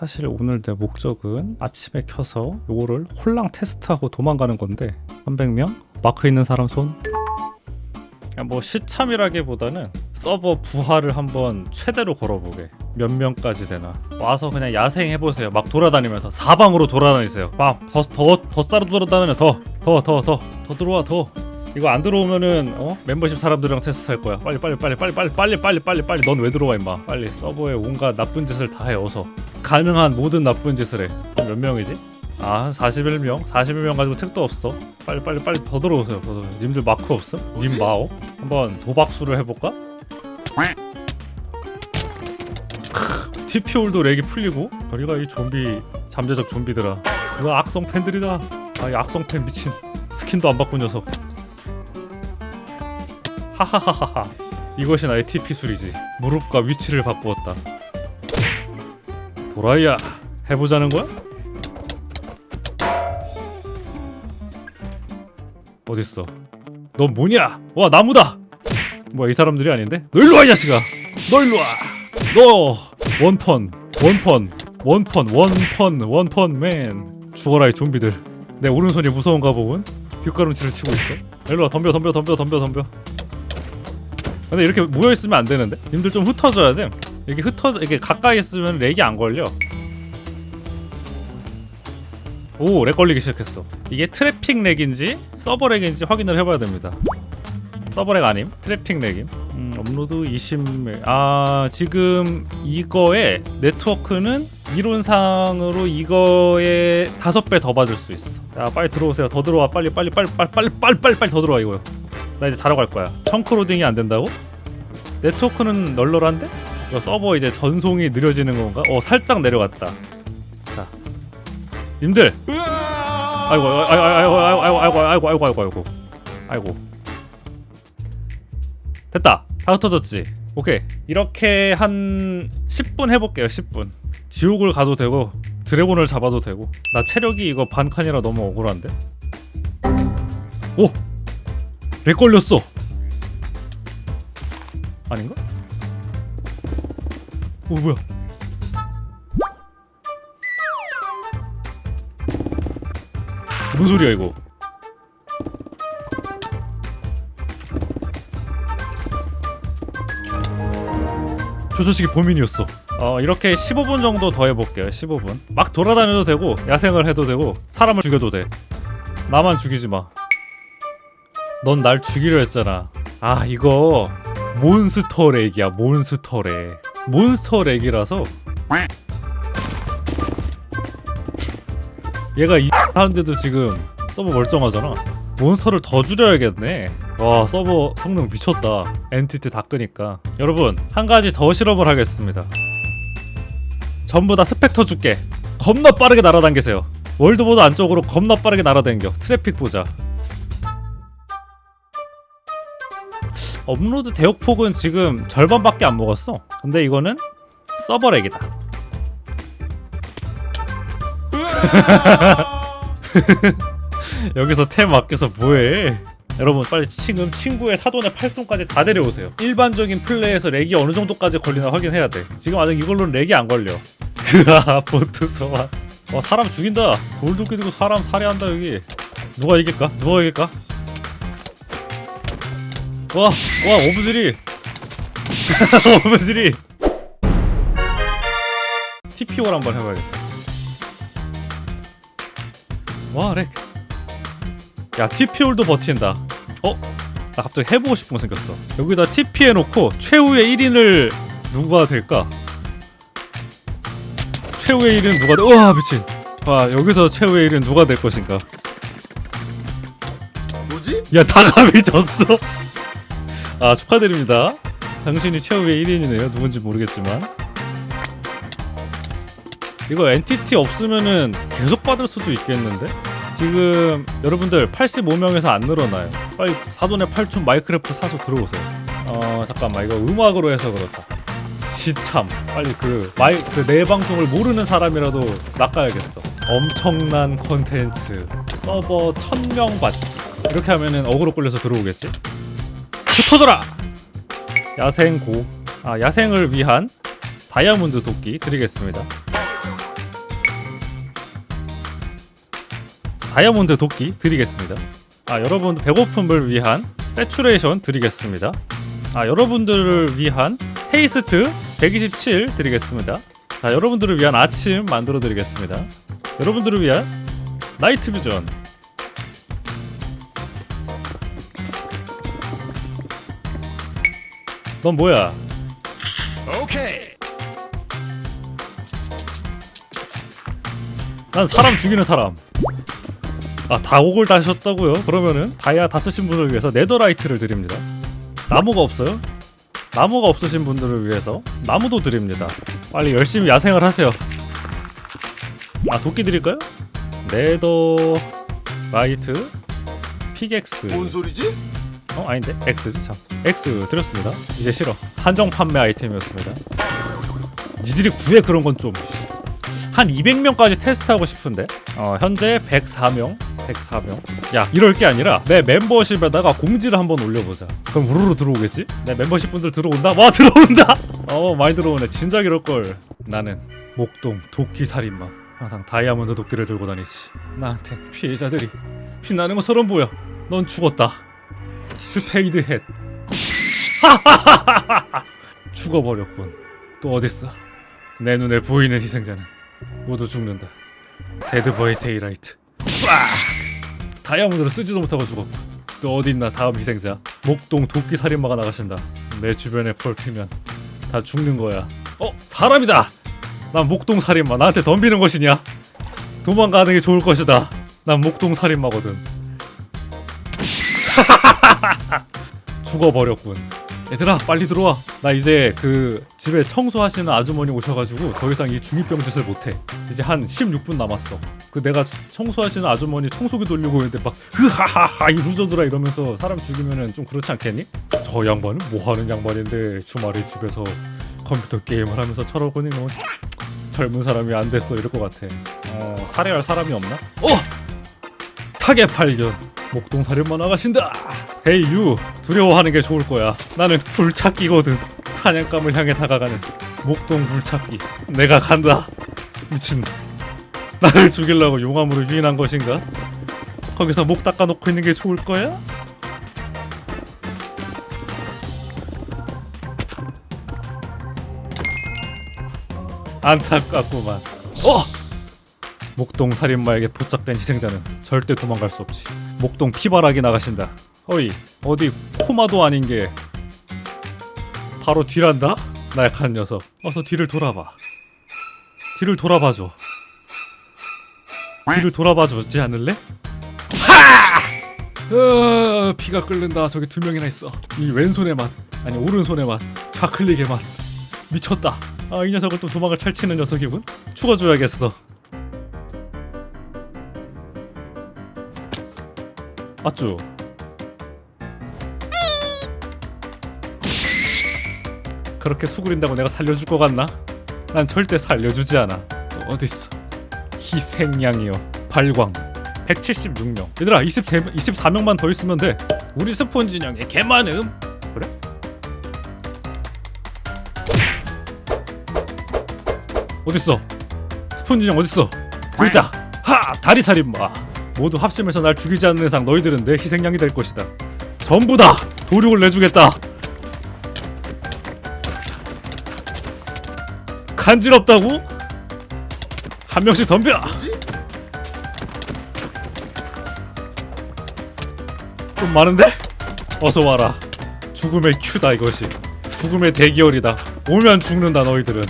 사실 오늘 내 목적은 아침에 켜서 요거를 홀랑 테스트하고 도망가는 건데 300명? 마크 있는 사람 손? 그냥 뭐 시참이라기보다는 서버 부하를 한번 최대로 걸어보게. 몇 명까지 되나. 와서 그냥 야생 해보세요. 막 돌아다니면서 사방으로 돌아다니세요. 막더더더 따로 돌아다니면 더더 더 더 더 들어와 더 이거 안 들어오면은 어? 멤버십 사람들이랑 테스트할 거야. 빨리 빨리 빨리 빨리 빨리 빨리 빨리 빨리 빨리 넌 왜 들어와 임마? 빨리 서버에 온갖 나쁜 짓을 다 해 어서. 가능한 모든 나쁜 짓을 해 몇 명이지? 아 41명? 41명 가지고 택도 없어? 빨리 빨리 빨리 더 들어오세요 더 들어오세요. 님들 마크 없어? 님 마오? 한번 도박수를 해볼까? TP올도 렉이 풀리고? 저리가 이 좀비 잠재적 좀비들아. 그거 악성 팬들이다. 아이 악성 팬 미친. 스킨도 안 바꾼 녀석 하하하하하. 이것이 나의 TP술이지. 무릎과 위치를 바꾸었다. 도라이야 해보자는 거야? 어딨어? 넌 뭐냐? 와 나무다! 뭐야 이 사람들이 아닌데? 너 일로 와 이 자식아! 너 일로 와 너! 원펀 원펀 원펀 원펀 원펀 맨. 죽어라 이 좀비들. 내 오른손이 무서운가 보군. 뒷걸음질을 치고 있어. 일로 와 덤벼 덤벼 덤벼 덤벼 덤벼 근데 이렇게 모여 있으면 안 되는데. 님들 좀 흩어져야 돼. 이렇게 흩어 이렇게 가까이 있으면 렉이 안 걸려. 오, 렉 걸리기 시작했어. 이게 트래픽 렉인지 서버 렉인지 확인을 해봐야 됩니다. 서버 렉 아님? 트래픽 렉임. 음, 업로드 20매. 아, 지금 이거의 네트워크는 이론상으로 이거의 다섯 배 더 받을 수 있어. 자, 빨리 들어오세요. 더 들어와. 빨리 빨리 빨리 빨리 빨리 빨리 빨리 더 들어와 이거요. 나 이제 자러 갈 거야. 청크 로딩이 안 된다고? 네트워크는 널널한데? 이거 서버 이제 전송이 느려지는 건가? 어, 살짝 내려갔다. 자, 님들 아이고 아이고 아이고 아이고 아이고 아이고 아이고 아이고 아이고 아이고 됐다 다 흩어졌지 오케이 이렇게 한 10분 해볼게요 10분 지옥을 가도 되고 드래곤을 잡아도 되고 나 체력이 이거 반 칸이라 너무 억울한데 오! 렉 걸렸어 아닌가? 오 뭐야 뭔 소리야 이거? 저 자식이 범인이었어. 어 이렇게 15분 정도 더 해볼게요. 15분. 막 돌아다녀도 되고 야생을 해도 되고 사람을 죽여도 돼. 나만 죽이지 마. 넌 날 죽이려 했잖아. 아 이거 몬스터 렉이야. 몬스터 렉. 몬스터 렉이라서 얘가 이 하는데도 지금 서버 멀쩡하잖아. 몬스터를 더 줄여야겠네. 와 서버 성능 미쳤다. 엔티티 다 끄니까. 여러분 한 가지 더 실험을 하겠습니다. 전부 다 스펙터 줄게. 겁나 빠르게 날아다니세요. 월드보드 안쪽으로 겁나 빠르게 날아다녀. 트래픽 보자. 업로드 대역폭은 지금 절반밖에 안 먹었어. 근데 이거는 서버렉이다. 여기서 템 아껴서 뭐해? 여러분 빨리 지금 친구의 사돈의 팔촌까지 다 데려오세요. 일반적인 플레이에서 렉이 어느 정도까지 걸리나 확인해야 돼. 지금 아직 이걸로는 렉이 안 걸려. 그아 보트 소환. 와 사람 죽인다. 돌도끼 들고 사람 살해한다 여기. 누가 이길까? 누가 이길까? 와, 와 오브즈리. 오브즈리. TPO를 한번 해봐야겠다. 와 렉. 야 TP올도 버틴다. 어? 나 갑자기 해보고 싶은 거 생겼어. 여기다 TP 해놓고 최후의 1인을 누가 될까? 최후의 1인 누가 돼? 우와 미친. 와 여기서 최후의 1인 누가 될 것인가? 뭐지? 야 다감이 졌어. 아 축하드립니다. 당신이 최후의 1인이네요. 누군지 모르겠지만. 이거 엔티티 없으면은 계속 받을 수도 있겠는데? 지금 여러분들 85명에서 안 늘어나요. 빨리 사돈의 8촌 마이크래프트 사서 들어오세요. 어 잠깐만 이거 음악으로 해서 그렇다. 시참 빨리 그 마이 그 내 방송을 모르는 사람이라도 낚아야겠어. 엄청난 컨텐츠 서버 1000명 받기 이렇게 하면은 어그로 끌려서 들어오겠지? 붙어져라! 야생고 아 야생을 위한 다이아몬드 도끼 드리겠습니다. 다이아몬드 도끼 드리겠습니다. 아 여러분 배고픔을 위한 세츄레이션 드리겠습니다. 아 여러분들을 위한 헤이스트 127 드리겠습니다. 자 여러분들을 위한 아침 만들어 드리겠습니다. 여러분들을 위한 나이트 비전. 넌 뭐야? 오케이. 난 사람 죽이는 사람. 아, 다 옥을 다셨다고요? 그러면은 다이아 다 쓰신 분을 위해서 네더라이트를 드립니다. 나무가 없어요? 나무가 없으신 분들을 위해서 나무도 드립니다. 빨리 열심히 야생을 하세요. 아, 도끼 드릴까요? 네더 라이트 피격스. 뭔 소리지? 어 아닌데? X지 참. X 드렸습니다. 이제 싫어. 한정 판매 아이템이었습니다. 니들이 구해 그런 건 좀 한 200명까지 테스트하고 싶은데? 어 현재 104명? 104명? 야 이럴 게 아니라 내 멤버십에다가 공지를 한번 올려보자. 그럼 우르르 들어오겠지? 내 멤버십 분들 들어온다? 와 들어온다! 어 많이 들어오네. 진작 이럴걸. 나는 목동 도끼 살인마. 항상 다이아몬드 도끼를 들고 다니지. 나한테 피해자들이 빛나는 것처럼 보여. 넌 죽었다 스페이드 햇 죽어버렸군. 또 어딨어? 내 눈에 보이는 희생자는 모두 죽는다. 세드 버이 테이라이트 빡! 다이아몬드를 쓰지도 못하고 죽었고 또 어딨나 다음 희생자. 목동 도끼 살인마가 나가신다. 내 주변에 펄피면 다 죽는 거야. 어 사람이다! 난 목동 살인마. 나한테 덤비는 것이냐? 도망가는 게 좋을 것이다. 난 목동 살인마거든 죽어버렸군. 얘들아 빨리 들어와. 나 이제 그 집에 청소하시는 아주머니 오셔가지고 더 이상 이 중이병 짓을 못해. 이제 한 16분 남았어. 그 내가 청소하시는 아주머니 청소기 돌리고 있는데 막 흐하하하 이 루저들아 이러면서 사람 죽이면은 좀 그렇지 않겠니? 저 양반은 뭐 하는 양반인데 주말에 집에서 컴퓨터 게임을 하면서 있는 건 젊은 사람이 안 됐어 이럴 것 같아. 어 살해할 사람이 없나? 어 타겟 발견. 목동 살인마 나가신다. 헤이 유 두려워하는 게 좋을 거야. 나는 굴착기거든. 사냥감을 향해 다가가는 목동 굴착기. 내가 간다. 미친. 나를 죽이려고 용암으로 유인한 것인가? 거기서 목 닦아놓고 있는 게 좋을 거야? 안타깝구만. 어! 목동 살인마에게 포착된 희생자는 절대 도망갈 수 없지. 목동 피바라기 나가신다. 어이 어디 코마도 아닌 게 바로 뒤란다? 나약한 녀석. 어서 뒤를 돌아봐. 뒤를 돌아봐줘. 뒤를 돌아봐주지 않을래? 하! 어, 피가 끓는다. 저기 두 명이나 있어. 이 왼손의 맛, 아니 오른손의 맛, 좌클릭의 맛. 미쳤다. 아, 이 녀석을 또 도망을 찰치는 녀석이군. 죽어줘야겠어. 맞죠? 그렇게 수그린다고 내가 살려줄 것 같나? 난 절대 살려주지 않아. 또 어딨어? 희생양이여. 발광. 176명. 얘들아, 23, 24명만 더 있으면 돼. 우리 스폰 진영에 개 많음. 그래? 어딨어? 스폰 진영 어딨어? 여기 있다. 하! 다리 살인마. 모두 합심해서 날 죽이지 않는 이상 너희들은 내 희생양이 될 것이다. 전부 다 도륙을 내주겠다. 간지럽다고? 한 명씩 덤벼. 좀 많은데? 어서 와라. 죽음의 큐다 이것이. 죽음의 대기열이다. 오면 죽는다 너희들은.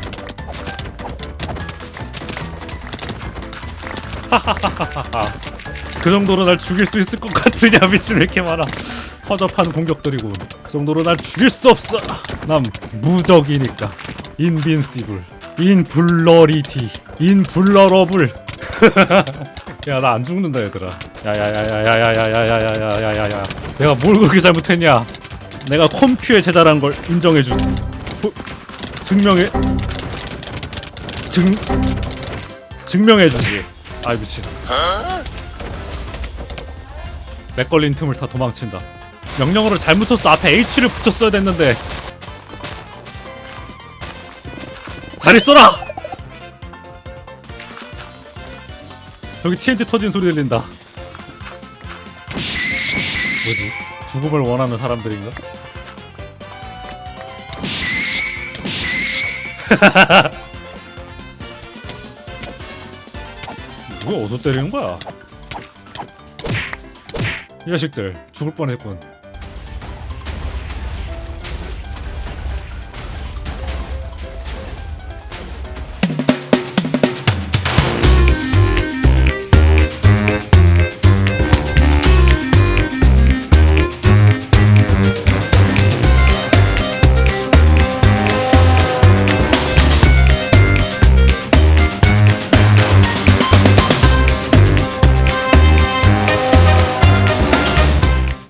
하하하하하. 그 정도로 날 죽일 수 있을 것 같으냐 미친 왜 이렇게 많아. 허접한 공격들이고 그 정도로 날 죽일 수 없어. 난 무적이니까. 인빈시블, 인블러리티, 인블러러블. 야 나 안 죽는다 얘들아. 야야야야야야야야야야야야야야. 내가 뭘 그렇게 잘못했냐? 내가 컴큐의 제자란 걸 인정해주. 후, 증명해. 증 증명해주지. 아 미친. 렉 걸린 틈을 다 도망친다. 명령어를 잘못 쳤어. 앞에 H를 붙였어야 됐는데. 잘 있어라. 저기 TNT 터진 소리 들린다. 뭐지? 죽음을 원하는 사람들인가? 누가 어디서 때리는 거야? 이 자식들 죽을 뻔했군